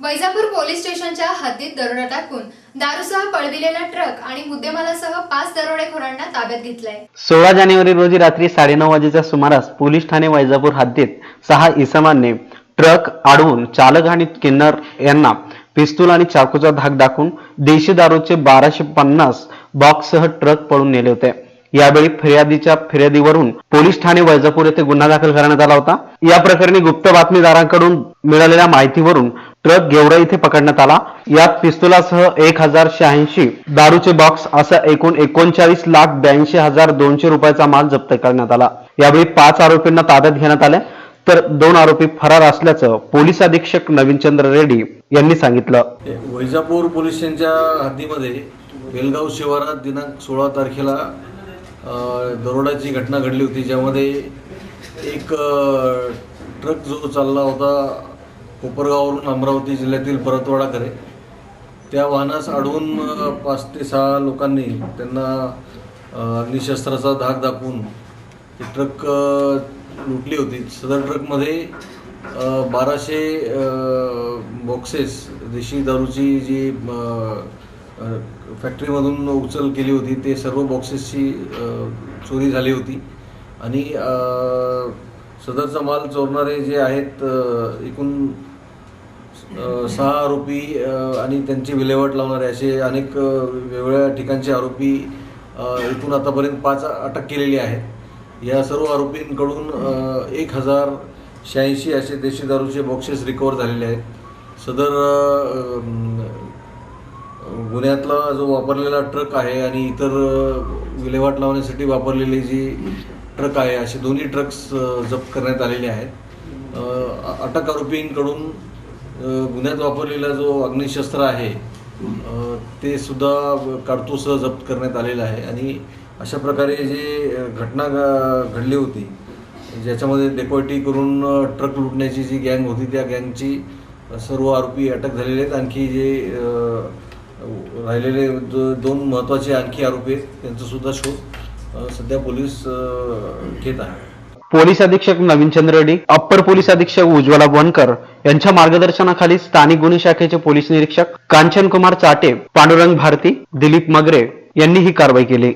Vaijapur police स्टेशनच्या हद्दीत दरोडा टाकून दारूसह पळविलेला ट्रक आणि मुद्देमालासह पाच दरोडेखोरांना ताब्यात घेतलंय. सोळा जानेवारी रोजी रात्री साडेनऊ वाजेच्या सुमारास पोलीस ठाणे वैजापूर हद्दीत सहा इसमांनी ट्रक अडवून चालक आणि किन्नर यांना पिस्तूल आणि चाकूचा धाक दाखवून देशी दारूचे बाराशे पन्नास बॉक्ससह ट्रक पळून नेले होते. यावेळी फिर्यादीच्या फिर्यादीवरून पोलीस ठाणे वैजापूर येथे गुन्हा दाखल करण्यात आला होता. या प्रकरणी गुप्त बातमीदारांकडून मिळालेल्या माहितीवरून ट्रक गेवरा इथे पकडण्यात आला. यात पिस्तुलासह एक हजार शहाऐंशी दारूचे बॉक्स असं एकूण एकोणचाळीस लाख ब्याऐंशी हजार दोनशे रुपयाचा माल जप्त करण्यात आला. यावेळी पाच आरोपींना ताब्यात घेण्यात आले. तर दोन आरोपी फरार असल्याचं पोलीस अधीक्षक नवीनचंद्र रेड्डी यांनी सांगितलं. वैजापूर पोलीस स्टेशनच्या हद्दीमध्ये बेलगाव शिवारात दिनांक सोळा तारखेला दरोड्याची घटना घडली होती. ज्यामध्ये एक ट्रक जो चालला होता कोपरगाववरून अमरावती जिल्ह्यातील परतवाडाकडे. त्या वाहनास अडवून पाच ते सहा लोकांनी त्यांना निशस्त्राचा अग्निशस्त्राचा धाक दाखवून ती ट्रक लुटली होती. सदर ट्रकमध्ये बाराशे बॉक्सेस देशी दारूची जी फॅक्टरीमधून उचल केली होती ते सर्व बॉक्सेसची चोरी झाली होती. आणि सदरचा माल चोरणारे जे आहेत एकूण सहा आरोपी आणि त्यांची विल्हेवाट लावणारे असे अनेक वेगवेगळ्या ठिकाणचे आरोपी इथून आतापर्यंत पाच अटक केलेली आहेत. या सर्व आरोपींकडून एक हजार शहाऐंशी असे देशी दारूचे बॉक्सेस रिकवर झालेले आहेत. सदर गुन्ह्यातला जो वापरलेला ट्रक आहे आणि इतर विल्हेवाट लावण्यासाठी वापरलेली जी ट्रक आहे असे दोन्ही ट्रक्स जप्त करण्यात आलेले आहेत. अटक आरोपींकडून गुन्ह्यात वापरलेला जो अग्निशस्त्र आहे ते सुद्धा काडतूसह जप्त करण्यात आलेलं आहे. आणि अशा प्रकारे जे घटना घ- घडली होती ज्याच्यामध्ये डेकोटी करून ट्रक लुटण्याची जी गँग होती त्या गँगची सर्व आरोपी अटक झालेले आहेत. आणखी जे राहिलेले जो दोन महत्त्वाचे आणखी आरोपी आहेत त्यांचासुद्धा शोध सध्या पोलीस घेत आहे पोलीस अधीक्षक नवीनचंद्र रेड्डी अप्पर पोलीस अधीक्षक उज्ज्वला बनकर यांच्या मार्गदर्शनाखाली स्थानिक गुन्हे शाखेचे पोलीस निरीक्षक कांचन कुमार चाटे पांडुरंग भारती दिलीप मगरे यांनी ही कारवाई केली.